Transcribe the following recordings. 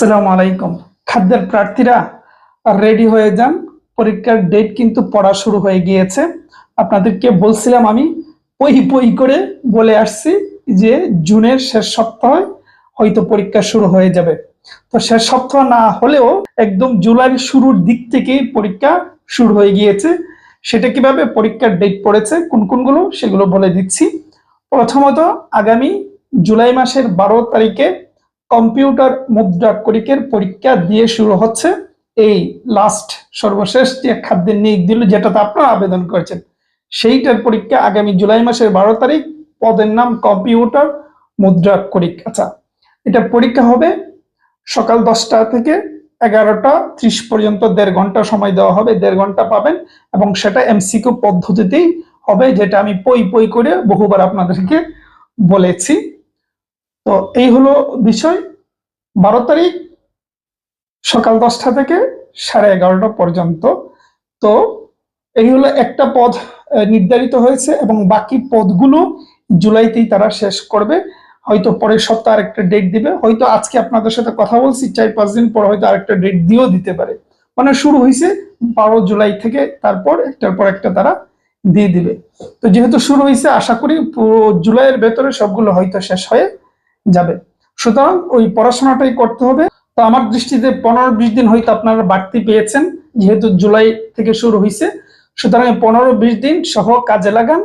আসসালামু আলাইকুম। খাদ্যের প্রার্থীরা রেডি হয়ে যান। পরীক্ষার ডেট কিন্তু পড়া শুরু হয়ে গিয়েছে। আপনাদেরকে বলছিলাম আমি, পই পই করে বলে আসছি যে জুনের শেষ সপ্তাহে হয়তো পরীক্ষা শুরু হয়ে যাবে। তো শেষ সপ্তাহ না হলেও একদম জুলাই শুরুর দিক থেকেই পরীক্ষা শুরু হয়ে গিয়েছে। সেটা কীভাবে পরীক্ষার ডেট পড়েছে, কোন কোনগুলো সেগুলো বলে দিচ্ছি। প্রথমত আগামী জুলাই মাসের বারো তারিখে কম্পিউটার মুদ্রা মুদ্রাক্ষরিকের পরীক্ষা দিয়ে শুরু হচ্ছে। এই লাস্ট সর্বশেষ যে খাদ্যের নিয়োগ দিল, যেটাতে আপনারা আবেদন করেছেন, সেইটার পরীক্ষা আগামী জুলাই মাসের বারো তারিখ। পদের নাম কম্পিউটার মুদ্রা মুদ্রাক্ষরিক। আচ্ছা এটা পরীক্ষা হবে সকাল দশটা থেকে এগারোটা ত্রিশ পর্যন্ত, দেড় ঘণ্টা সময় দেওয়া হবে, দেড় ঘণ্টা পাবেন এবং সেটা এমসিকিউ পদ্ধতিতেই হবে, যেটা আমি পই পই করে বহুবার আপনাদেরকে বলেছি। তো এই হলো বিষয়। বারো তারিখ সকাল দশটা থেকে সাড়ে এগারোটা পর্যন্ত। তো এই হলো একটা পদ নির্ধারিত হয়েছে এবং বাকি পদগুলো জুলাইতেই তারা শেষ করবে। হয়তো পরের সপ্তাহে আরেকটা ডেট দিবে। হয়তো আজকে আপনাদের সাথে কথা বলছি, চার পাঁচ দিন পর হয়তো আরেকটা ডেট দিয়েও দিতে পারে। মানে শুরু হয়েছে বারো জুলাই থেকে তারপর একটার পর একটা তারা দিয়ে দিবে। তো যেহেতু শুরু হয়েছে, আশা করি পুরো জুলাইয়ের ভেতরে সবগুলো হয়তো শেষ হয়ে যাবে। সুতরাং ওই পড়াশোনাটাই করতে হবে। তো আমার দৃষ্টিতে পনেরো বিশ দিন হয়তো আপনারা বাড়তি পেয়েছেন, যেহেতু জুলাই থেকে শুরু হয়েছে সুতরাং পনেরো বিশ দিন সহ কাজে লাগান।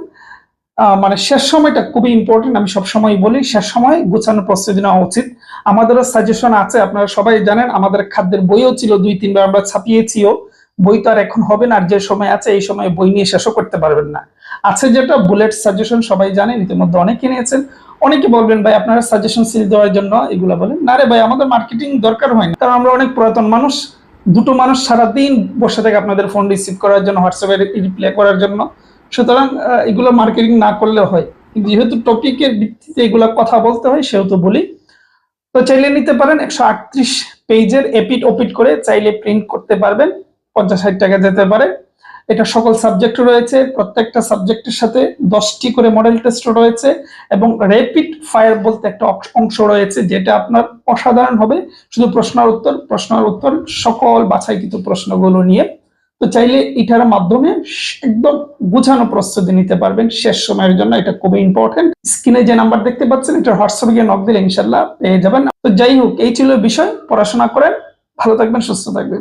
মানে শেষ সময়টা খুবই ইম্পর্টেন্ট আমি সবসময় বলি, শেষ সময় গোছানো প্রস্তুতি নেওয়া উচিত। আমাদেরও সাজেশন আছে, আপনারা সবাই জানেন, আমাদের খাদ্যের বইও ছিল দুই, তিনবার আমরা ছাপিয়েছিও। বই তো আর এখন হবে না, আর যে সময় আছে, এই সময় বই নিয়ে শেষও করতে পারবেন না। আছে যেটা বুলেট সাজেশন সবাই জানেন, ইতিমধ্যে অনেকে নিয়েছেন। অনেকে বলবেন, ভাই, আপনারা সাজেশন সিল দেওয়ার জন্য এগুলা বলেন। না রে ভাই, আমাদের মার্কেটিং দরকার হয় না। কারণ আমরা অনেক পুরাতন মানুষ, দুটো মানুষ সারাদিন বসে থাকে আপনাদের ফোন রিসিভ করার জন্য হোয়াটসঅ্যাপে রিপ্লাই করার জন্য। সুতরাং এগুলো মার্কেটিং না করলেও হয়। যেহেতু টপিকের ভিত্তিতে এগুলো কথা বলতে হয়, সেহেতু বলি। তো চাইলে নিতে পারেন একশো আটত্রিশ পেজের এপিট ওপিট করে, চাইলে প্রিন্ট করতে পারবেন, পঞ্চাশ ষাট টাকা যেতে পারে। এটা সকল সাবজেক্ট রয়েছে, প্রত্যেকটা সাবজেক্টের সাথে দশটি করে মডেল টেস্ট রয়েছে এবং র্যাপিড ফায়ার বলতে একটা অংশ- রয়েছে যেটা আপনার অসাধারণ হবে। শুধু প্রশ্নের উত্তর প্রশ্নের উত্তর, সকল বাছাইকৃত প্রশ্নগুলো নিয়ে। তো চাইলে এটার মাধ্যমে একদম গুছানো প্রস্তুতি নিতে পারবেন শেষ সময়ের জন্য, এটা খুবই ইম্পর্টেন্ট স্ক্রিনে যে নাম্বার দেখতে পাচ্ছেন, এটা হোয়াটসঅ্যাপে গিয়ে নক দিলে ইনশাল্লাহ পেয়ে যাবেন। তো যাই হোক, এই ছিল বিষয়। পড়াশোনা করেন, ভালো থাকবেন, সুস্থ থাকবেন।